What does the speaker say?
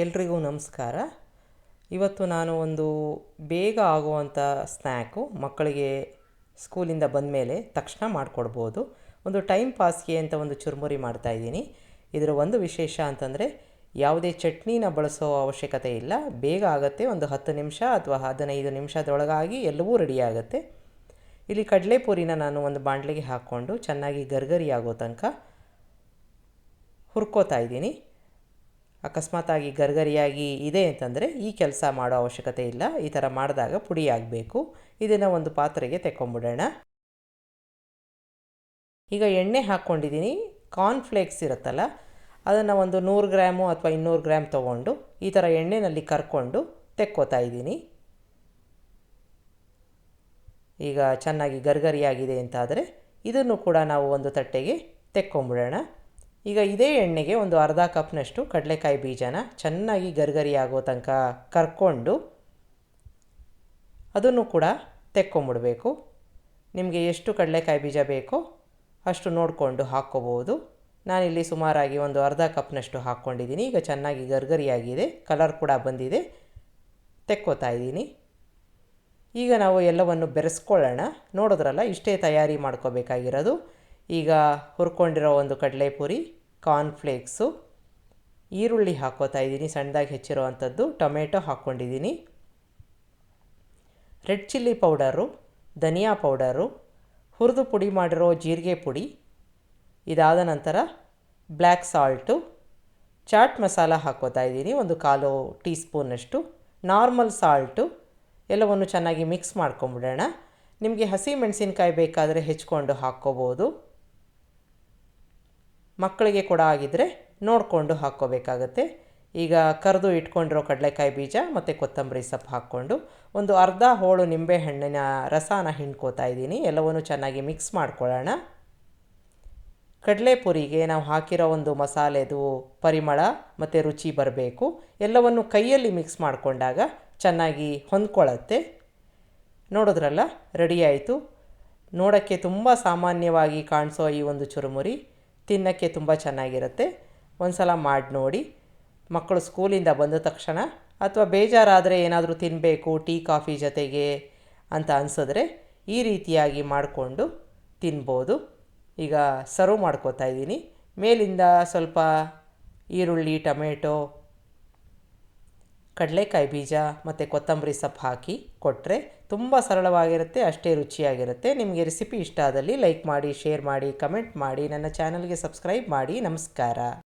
ಎಲ್ರಿಗೂ ನಮಸ್ಕಾರ. ಇವತ್ತು ನಾನು ಒಂದು ಬೇಗ ಆಗುವಂಥ ಸ್ನ್ಯಾಕು ಮಕ್ಕಳಿಗೆ ಸ್ಕೂಲಿಂದ ಬಂದಮೇಲೆ ತಕ್ಷಣ ಮಾಡಿಕೊಡ್ಬೋದು. ಒಂದು ಟೈಮ್ ಪಾಸ್ಗೆ ಅಂತ ಒಂದು ಚುರುಮುರಿ ಮಾಡ್ತಾಯಿದ್ದೀನಿ ಇದರ ಒಂದು ವಿಶೇಷ ಅಂತಂದರೆ, ಯಾವುದೇ ಚಟ್ನಿನ ಬಳಸೋ ಅವಶ್ಯಕತೆ ಇಲ್ಲ. ಬೇಗ ಆಗುತ್ತೆ, ಒಂದು ಹತ್ತು ನಿಮಿಷ ಅಥವಾ ಹದಿನೈದು ನಿಮಿಷದೊಳಗಾಗಿ ಎಲ್ಲವೂ ರೆಡಿ ಆಗುತ್ತೆ. ಇಲ್ಲಿ ಕಡಲೆಪುರಿನ ನಾನು ಒಂದು ಬಾಣಲೆಗೆ ಹಾಕ್ಕೊಂಡು ಚೆನ್ನಾಗಿ ಗರ್ಗರಿ ಆಗೋ ತನಕ ಹುರ್ಕೋತಾ ಇದ್ದೀನಿ. ಅಕಸ್ಮಾತಾಗಿ ಗರ್ಗರಿಯಾಗಿ ಇದೆ ಅಂತಂದರೆ ಈ ಕೆಲಸ ಮಾಡೋ ಅವಶ್ಯಕತೆ ಇಲ್ಲ. ಈ ಥರ ಮಾಡಿದಾಗ ಪುಡಿ ಆಗಬೇಕು. ಇದನ್ನು ಒಂದು ಪಾತ್ರೆಗೆ ತೆಕ್ಕೊಂಬಿಡೋಣ. ಈಗ ಎಣ್ಣೆ ಹಾಕ್ಕೊಂಡಿದ್ದೀನಿ ಕಾರ್ನ್ಫ್ಲೇಕ್ಸ್ ಇರುತ್ತಲ್ಲ, ಅದನ್ನು ಒಂದು ನೂರು ಗ್ರಾಮು ಅಥವಾ ಇನ್ನೂರು ಗ್ರಾಮ್ ತೊಗೊಂಡು ಈ ಥರ ಎಣ್ಣೆಯಲ್ಲಿ ಕರ್ಕೊಂಡು ತೆಕ್ಕೋತಾ ಇದ್ದೀನಿ. ಈಗ ಚೆನ್ನಾಗಿ ಗರ್ಗರಿಯಾಗಿದೆ ಅಂತಾದರೆ ಇದನ್ನು ಕೂಡ ನಾವು ಒಂದು ತಟ್ಟೆಗೆ ತೆಕ್ಕೊಂಬಿಡೋಣ. ಈಗ ಇದೇ ಎಣ್ಣೆಗೆ ಒಂದು ಅರ್ಧ ಕಪ್ನಷ್ಟು ಕಡಲೆಕಾಯಿ ಬೀಜನ ಚೆನ್ನಾಗಿ ಗರ್ಗರಿ ಆಗೋ ತನಕ ಕರ್ಕೊಂಡು ಅದನ್ನು ಕೂಡ ತೆಕ್ಕೊಂಬಿಡಬೇಕು. ನಿಮಗೆ ಎಷ್ಟು ಕಡಲೆಕಾಯಿ ಬೀಜ ಬೇಕೋ ಅಷ್ಟು ನೋಡಿಕೊಂಡು ಹಾಕ್ಕೋಬೋದು. ನಾನಿಲ್ಲಿ ಸುಮಾರಾಗಿ ಒಂದು ಅರ್ಧ ಕಪ್ನಷ್ಟು ಹಾಕ್ಕೊಂಡಿದ್ದೀನಿ. ಈಗ ಚೆನ್ನಾಗಿ ಗರ್ಗರಿಯಾಗಿದೆ, ಕಲರ್ ಕೂಡ ಬಂದಿದೆ, ತೆಕ್ಕೋತಾ ಇದ್ದೀನಿ. ಈಗ ನಾವು ಎಲ್ಲವನ್ನು ಬೆರೆಸ್ಕೊಳ್ಳೋಣ. ನೋಡಿದ್ರಲ್ಲ, ಇಷ್ಟೇ ತಯಾರಿ ಮಾಡ್ಕೋಬೇಕಾಗಿರೋದು. ಈಗ ಹುರ್ಕೊಂಡಿರೋ ಒಂದು ಕಡಲೆಪುರಿ ಕಾರ್ನ್ಫ್ಲೇಕ್ಸು ಈರುಳ್ಳಿ ಹಾಕೋತಾ ಇದ್ದೀನಿ. ಸಣ್ಣದಾಗಿ ಹೆಚ್ಚಿರೋ ಅಂಥದ್ದು ಟೊಮೆಟೊ ಹಾಕ್ಕೊಂಡಿದ್ದೀನಿ. ರೆಡ್ ಚಿಲ್ಲಿ ಪೌಡರು, ಧನಿಯಾ ಪೌಡರು, ಹುರಿದು ಪುಡಿ ಮಾಡಿರೋ ಜೀರಿಗೆ ಪುಡಿ, ಇದಾದ ನಂತರ ಬ್ಲ್ಯಾಕ್ ಸಾಲ್ಟು, ಚಾಟ್ ಮಸಾಲ ಹಾಕೋತಾ ಇದ್ದೀನಿ. ಒಂದು ಕಾಲು ಟೀ ಸ್ಪೂನಷ್ಟು ನಾರ್ಮಲ್ ಸಾಲ್ಟು, ಎಲ್ಲವನ್ನು ಚೆನ್ನಾಗಿ ಮಿಕ್ಸ್ ಮಾಡ್ಕೊಂಬಿಡೋಣ. ನಿಮಗೆ ಹಸಿ ಮೆಣಸಿನ್ಕಾಯಿ ಬೇಕಾದರೆ ಹೆಚ್ಕೊಂಡು ಹಾಕ್ಕೋಬೋದು. ಮಕ್ಕಳಿಗೆ ಕೂಡ ಆಗಿದ್ದರೆ ನೋಡಿಕೊಂಡು ಹಾಕ್ಕೋಬೇಕಾಗತ್ತೆ. ಈಗ ಕರೆದು ಇಟ್ಕೊಂಡಿರೋ ಕಡಲೆಕಾಯಿ ಬೀಜ ಮತ್ತು ಕೊತ್ತಂಬರಿ ಸೊಪ್ಪು ಹಾಕ್ಕೊಂಡು ಒಂದು ಅರ್ಧ ಹೋಳು ನಿಂಬೆಹಣ್ಣಿನ ರಸಾನ ಹಿಂಡ್ಕೋತಾ ಇದ್ದೀನಿ. ಎಲ್ಲವನ್ನೂ ಚೆನ್ನಾಗಿ ಮಿಕ್ಸ್ ಮಾಡ್ಕೊಳ್ಳೋಣ. ಕಡಲೆಪುರಿಗೆ ನಾವು ಹಾಕಿರೋ ಒಂದು ಮಸಾಲೆದು ಪರಿಮಳ ಮತ್ತು ರುಚಿ ಬರಬೇಕು. ಎಲ್ಲವನ್ನು ಕೈಯಲ್ಲಿ ಮಿಕ್ಸ್ ಮಾಡಿಕೊಂಡಾಗ ಚೆನ್ನಾಗಿ ಹೊಂದ್ಕೊಳ್ಳುತ್ತೆ. ನೋಡಿದ್ರಲ್ಲ, ರೆಡಿ ಆಯಿತು. ನೋಡೋಕ್ಕೆ ತುಂಬ ಸಾಮಾನ್ಯವಾಗಿ ಕಾಣಿಸೋ ಈ ಒಂದು ಚುರುಮುರಿ. ತಿನ್ನೋಕ್ಕೆ ತುಂಬ ಚೆನ್ನಾಗಿರುತ್ತೆ. ಒಂದು ಸಲ ಮಾಡಿ ನೋಡಿ. ಮಕ್ಕಳು ಸ್ಕೂಲಿಂದ ಬಂದ ತಕ್ಷಣ ಅಥವಾ ಬೇಜಾರಾದರೆ ಏನಾದರೂ ತಿನ್ನಬೇಕು ಟೀ, ಕಾಫಿ ಜೊತೆಗೆ ಅಂತ ಅನಿಸಿದ್ರೆ ಈ ರೀತಿಯಾಗಿ ಮಾಡಿಕೊಂಡು ತಿನ್ಬೋದು. ಈಗ ಸರ್ವ್ ಮಾಡ್ಕೋತಾ ಇದ್ದೀನಿ. ಮೇಲಿಂದ ಸ್ವಲ್ಪ ಈರುಳ್ಳಿ, ಟೊಮೆಟೊ ಕಡಲೆಕಾಯಿ ಬೀಜ ಮತ್ತು ಕೊತ್ತಂಬರಿ ಸೊಪ್ಪು ಹಾಕಿ ಕೊಟ್ಟರೆ ತುಂಬ ಸರಳವಾಗಿರುತ್ತೆ, ಅಷ್ಟೇ ರುಚಿಯಾಗಿರುತ್ತೆ. ನಿಮಗೆ ರೆಸಿಪಿ ಇಷ್ಟ ಆದಲ್ಲಿ ಲೈಕ್ ಮಾಡಿ ಶೇರ್ ಮಾಡಿ ಕಮೆಂಟ್ ಮಾಡಿ, ನನ್ನ ಚಾನಲ್ಗೆ ಸಬ್ಸ್ಕ್ರೈಬ್ ಮಾಡಿ. ನಮಸ್ಕಾರ.